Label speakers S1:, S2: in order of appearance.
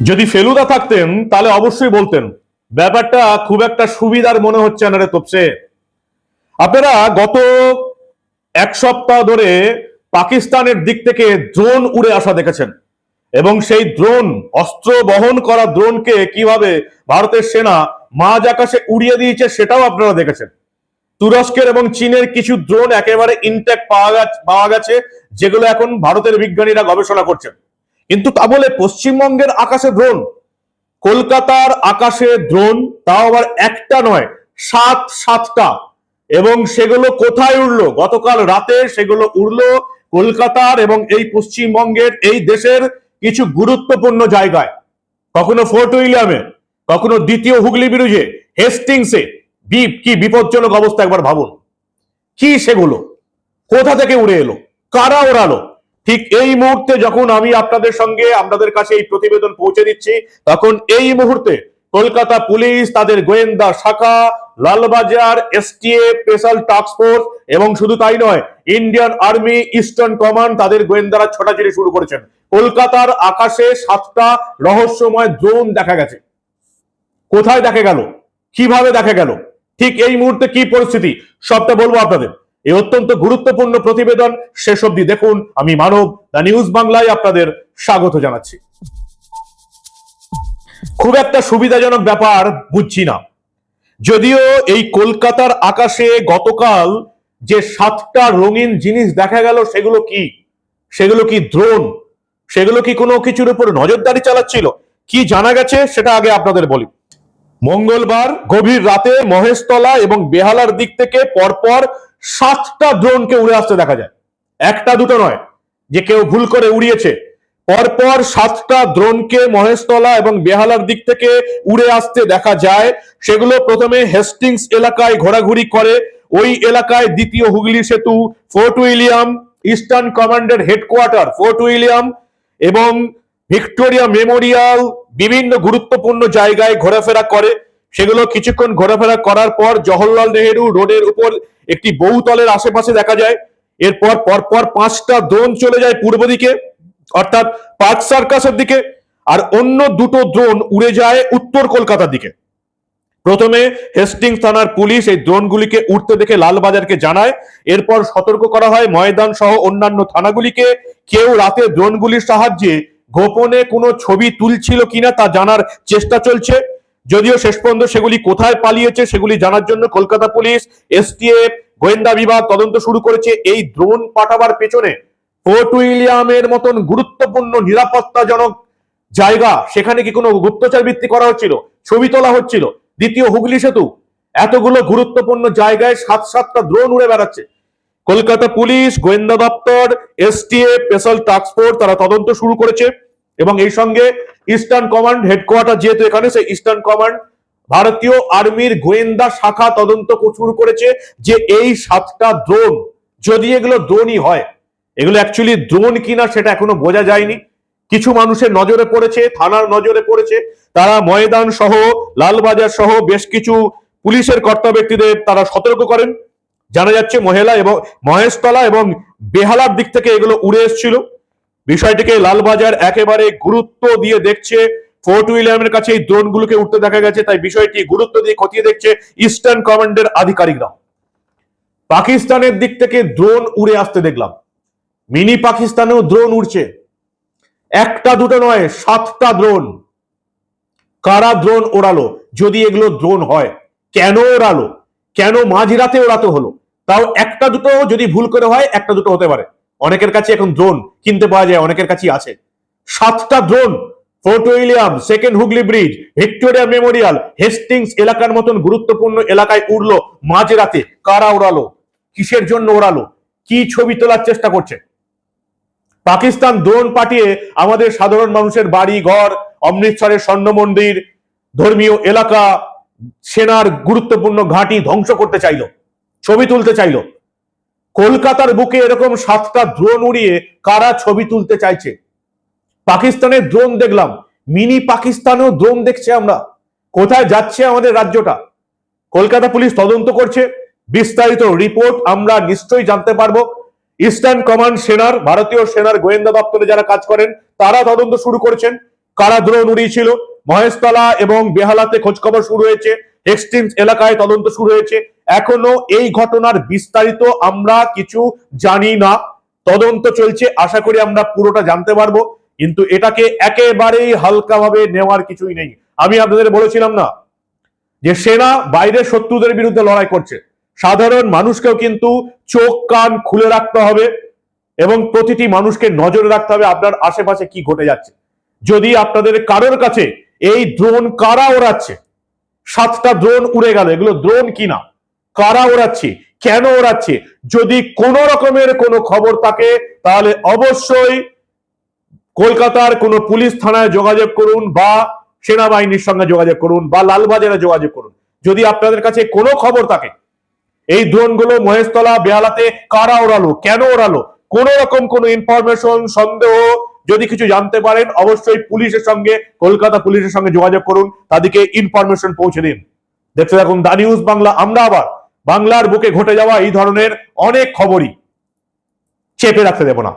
S1: যদি ফেলুদা থাকতেন, তাহলে অবশ্যই বলতেন, ব্যাপারটা খুব একটা সুবিধার মনে হচ্ছে না রে তোপসে। আপনারা গত এক সপ্তাহ ধরে পাকিস্তানের দিক থেকে ড্রোন উড়ে আসা দেখেছেন, এবং সেই ড্রোন অস্ত্র বহন করা ড্রোনকে কীভাবে ভারতের সেনা মাঝ আকাশে উড়িয়ে দিয়েছে সেটাও আপনারা দেখেছেন। তুরস্কের এবং চীনের কিছু ড্রোন একেবারে ইনট্যাক্ট পাওয়া গেছে পাওয়া গেছে, যেগুলো এখন ভারতের বিজ্ঞানীরা গবেষণা করছেন। কিন্তু তা বলে পশ্চিমবঙ্গের আকাশে ড্রোন কলকাতার আকাশে ড্রোন তাও আবার একটা নয়, সাত সাতটা। এবং সেগুলো কোথায় উড়লো? গতকাল রাতে সেগুলো উড়লো কলকাতার এবং এই পশ্চিমবঙ্গের, এই দেশের কিছু গুরুত্বপূর্ণ জায়গায়। কখনো ফোর্ট উইলিয়ামে, কখনো দ্বিতীয় হুগলি ব্রিজে, হেস্টিংসে। বিপ কি বিপজ্জনক অবস্থা একবার ভাবুন। কি সেগুলো? কোথা থেকে উড়ে এলো? কারা ওড়ালো? ঠিক এই মুহূর্তে যখন আমি আপনাদের সঙ্গে আপনাদের কাছে এই প্রতিবেদন পৌঁছে দিচ্ছি, তখন এই মুহূর্তে কলকাতা পুলিশ, তাদের গোয়েন্দা শাখা, Lalbazar STF special task force এবং শুধু তাই নয়, ইন্ডিয়ান আর্মি, ইস্টার্ন কমান্ড, তাদের গোয়েন্দারা ছোটাছুটি শুরু করেছেন। কলকাতার আকাশে সাতটা রহস্যময় ড্রোন দেখা গেছে। কোথায় দেখা গেল? কীভাবে দেখা গেল? ঠিক এই মুহূর্তে কি পরিস্থিতি? সবটা বলব আপনাদের। এই অত্যন্ত গুরুত্বপূর্ণ প্রতিবেদন শেষ অবধি দেখুন। আমি মানব, দ্য নিউজ বাংলায় আপনাদের স্বাগত জানাচ্ছি। খুব একটা সুবিধাজনক ব্যাপার বুঝছি না। যদিও এই কলকাতার আকাশে গতকাল যে সাতটা রঙিন জিনিস দেখা গেল, সেগুলো কি? সেগুলো কি ড্রোন সেগুলো কি কোনো কিছুর উপর নজরদারি চালাচ্ছিল? কি জানা গেছে সেটা আগে আপনাদের বলি। মঙ্গলবার গভীর রাতে মহেশতলা এবং বেহালার দিক থেকে পরপর সাতটা ড্রোনকে উড়ে আসতে দেখা যায়। একটা দুটো নয়, যে কেউ ভুল করে উড়িয়েছে। পরপর সাতটা ড্রোনকে মহেশতলা এবং বেহালার দিক থেকে উড়ে আসতে দেখা যায়। সেগুলো প্রথমে হেস্টিংস এলাকায় ঘোরাঘুরি করে। ওই এলাকায় দ্বিতীয় হুগলি সেতু, ফোর্ট উইলিয়াম, ইস্টার্ন কমান্ডের হেডকোয়ার্টার, ফোর্ট উইলিয়াম এবং ভিক্টোরিয়া মেমোরিয়াল বিভিন্ন গুরুত্বপূর্ণ জায়গায় ঘোরাফেরা করে। সেগুলো কিছুক্ষণ ঘোরাফেরা করার পর জওহরলাল নেহেরু রোডের উপর একটি বহুতলের আশেপাশে দেখা যায়। এরপর পরপর পাঁচটা ড্রোন চলে যায় পূর্ব দিকে, অর্থাৎ পার্ক সার্কাসের দিকে, আর অন্য দুটো ড্রোন উড়ে যায় উত্তর কলকাতার দিকে। প্রথমে হেস্টিংস থানার পুলিশ এই ড্রোনগুলিকে উঠতে দেখে লালবাজারকে জানায়। এরপর সতর্ক করা হয় ময়দান সহ অন্যান্য থানাগুলিকে। কেউ রাতে ড্রোনগুলির সাহায্যে গোপনে কোনো ছবি তুলছিল কিনা তা জানার চেষ্টা চলছে। যদিও শেষ পর্যন্ত সেগুলি কোথায় পালিয়েছে সেগুলি জানার জন্য কলকাতা পুলিশ, এসটিএফ, গোয়েন্দা বিভাগ তদন্ত শুরু করেছে। এই ড্রোন পাঠাবার পেছনে ফোর্ট উইলিয়ামের মতন গুরুত্বপূর্ণ, নিরাপত্তাজনক জায়গা, সেখানে কি কোনো গুপ্তচর ভিত্তি করা হচ্ছিল? ছবি তোলা হচ্ছিল। দ্বিতীয় হুগলি সেতু, এতগুলো গুরুত্বপূর্ণ জায়গায় সাত সাতটা ড্রোন উড়ে বেড়াচ্ছে। কলকাতা পুলিশ, গোয়েন্দা দপ্তর, এসটিএফ, স্পেশাল টাস্ক ফোর্স তারা তদন্ত শুরু করেছে। এবং এই সঙ্গে ইস্টার্ন কমান্ড হেডকোয়ার্টার যেহেতু এখানে, সেই ইস্টার্ন কমান্ড ভারতীয় আর্মির গোয়েন্দা শাখা তদন্ত শুরু করেছে যে এই সাতটা ড্রোন যদি এগুলো ড্রোনই হয়, এগুলো অ্যাকচুয়ালি ড্রোন কিনা সেটা এখনও বোঝা যায়নি। কিছু মানুষের নজরে পড়েছে, থানার নজরে পড়েছে, তারা ময়দান সহ, লালবাজার সহ বেশ কিছু পুলিশের কর্তা ব্যক্তিদের তারা সতর্ক করেন। জানা যাচ্ছে মহেলা এবং মহেশতলা এবং বেহালার দিক থেকে এগুলো উড়ে এসেছিল। বিষয়টিকে লালবাজার একেবারে গুরুত্ব দিয়ে দেখছে। ফোর্ট উইলিয়ামের কাছে এই ড্রোনগুলোকে উঠতে দেখা গেছে, তাই বিষয়টি গুরুত্ব দিয়ে খতিয়ে দেখছে ইস্টার্ন কমান্ডের আধিকারিকরা। পাকিস্তানের দিক থেকে ড্রোন উড়ে আসতে দেখলাম। মিনি পাকিস্তানেও ড্রোন উড়ছে। একটা দুটো নয়, সাতটা ড্রোন কারা ড্রোন ওড়ালো? যদি এগুলো ড্রোন হয়, কেন ওড়ালো? কেন মাঝরাতে ওড়াতে হলো? তাও একটা দুটো যদি ভুল করে হয়, একটা দুটো হতে পারে। অনেকের কাছে এখন ড্রোন কিনতে পাওয়া যায়, অনেকের কাছেই আছে। সাতটা drone Fort William second Hooghly bridge Victoria Memorial Hastings এলাকার মতন গুরুত্বপূর্ণ এলাকায় উড়লো মাঝরাতে কারা ওড়ালো কিসের জন্য ওড়ালো কি ছবি তোলার চেষ্টা করছে? পাকিস্তান ড্রোন পাঠিয়ে আমাদের সাধারণ মানুষের বাড়ি, ঘর, অমৃতসরের স্বর্ণ মন্দির, ধর্মীয় এলাকা, সেনার গুরুত্বপূর্ণ ঘাঁটি ধ্বংস করতে চাইলো, ছবি তুলতে চাইলো। কলকাতার বুকে এরকম সাতটা ড্রোন উড়িয়ে কারা ছবি তুলতে চাইছে? পাকিস্তানের ড্রোন দেখলাম। মিনি পাকিস্তানেও ড্রোন দেখছে আমরা। কোথায় যাচ্ছে আমাদের রাজ্যটা? কলকাতা পুলিশ তদন্ত করছে। বিস্তারিত রিপোর্ট আমরা নিশ্চয়ই জানতে পারব। ইস্টার্ন কমান্ড সেনার, ভারতীয় সেনার গোয়েন্দা দপ্তরে যারা কাজ করেন, তারা তদন্ত শুরু করেছেন। কারা দ্রোণ উড়িয়েছিল? মহেশতলা এবং বেহালাতে খোঁজখবর শুরু হয়েছে। এক্সটেন্স এলাকায় তদন্ত শুরু হয়েছে। এখনও এই ঘটনার বিস্তারিত আমরা কিছু জানি না। তদন্ত চলছে, আশা করি আমরা পুরোটা জানতে পারব, কিন্তু এটাকে একেবারেই হালকাভাবে নেওয়ার কিছুই নেই। আমি আপনাদের বলেছিলাম না যে সেনা বাইরের শত্রুদের বিরুদ্ধে লড়াই করছে। সাধারণ মানুষকেও কিন্তু চোখ, কান খুলে রাখতে হবে এবং প্রতিটি মানুষকে নজরে রাখতে হবে আপনার আশেপাশে কি ঘটে যাচ্ছে। যদি আপনাদের কারোর কাছে এই ড্রোন কারা ওড়াচ্ছে, সাতটা ড্রোন উড়ে গেল, এগুলো ড্রোন কিনা? কারা ওড়াচ্ছে? কেন ওড়াচ্ছে? যদি কোনো রকমের কোনো খবর থাকে, তাহলে অবশ্যই কলকাতার কোনো পুলিশ থানায় যোগাযোগ করুন বা সেনাবাহিনীর সঙ্গে যোগাযোগ করুন বা লালবাজারে যোগাযোগ করুন। যদি আপনাদের কাছে কোনো খবর থাকে, এই ড্রোনগুলো মহেশতলা বেহালাতে কারা ওড়ালো, কেন ওড়ালো? কোন রকম কোনো ইনফরমেশন সন্দেহ, যদি কিছু জানতে পারেন, অবশ্যই পুলিশের সঙ্গে, কলকাতা পুলিশের সঙ্গে যোগাযোগ করুন। তাদেরকে ইনফরমেশন পৌঁছে দিন। দেখতে থাকুন দা নিউজ বাংলা, আমরা আবার বাংলার বুকে ঘটে যাওয়া এই ধরনের অনেক খবরই চেপে রাখতে দেব না।